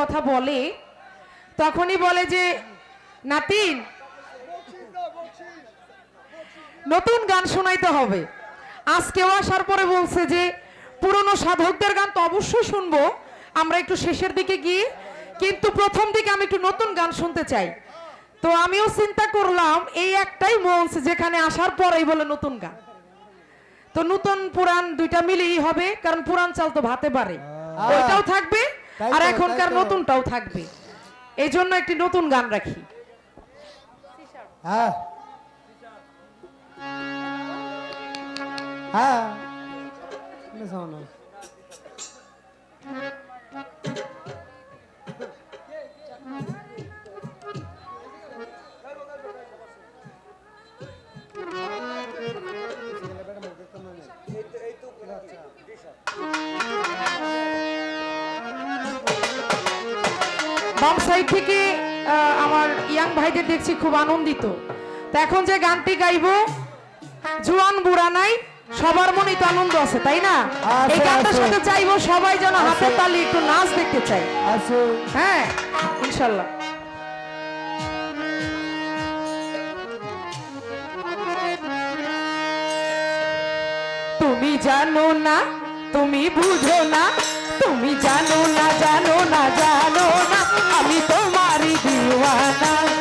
কথা বলে, তখনই বলে যে, নাতিন, নতুন গান শোনাইতে হবে। আজকেও আসার পরে বলছে যে, পুরনো সাধকদের গান তো অবশ্যই শুনব। আমরা একটু শেষের দিকে গিয়ে, কিন্তু প্রথম দিকে আমি একটু নতুন গান শুনতে চাই। তো আমিও চিন্তা করলাম এই একটাই মঞ্চ যেখানে আসার পরেই বলে নতুন গান। তো নতুন পুরান দুইটা মিলেই হবে কারণ পুরান চাল তো ভাতে পারে। ওইটাও থাকবে আর এখনকার নতুনটাও থাকবে। এই জন্য একটি নতুন গান রাখি। হ্যাঁ। হ্যাঁ। বাম সাইড থেকে আমার ইয়াং ভাইদের দেখছি খুব আনন্দিত। তা এখন যে গানটি গাইবো জুয়ান বুড়া নাই সবার মনে তো আনন্দ আছে তাই না? এই গানটার সাথে চাইব সবাই যেন হাতে তালি একটু নাচ দেখতে চাই হ্যাঁ ইনশাল্লাহ। তুমি জানো না তুমি বুঝো না তুমি জানো না জানো না জানো না আমি তোমারই দিওয়ানা।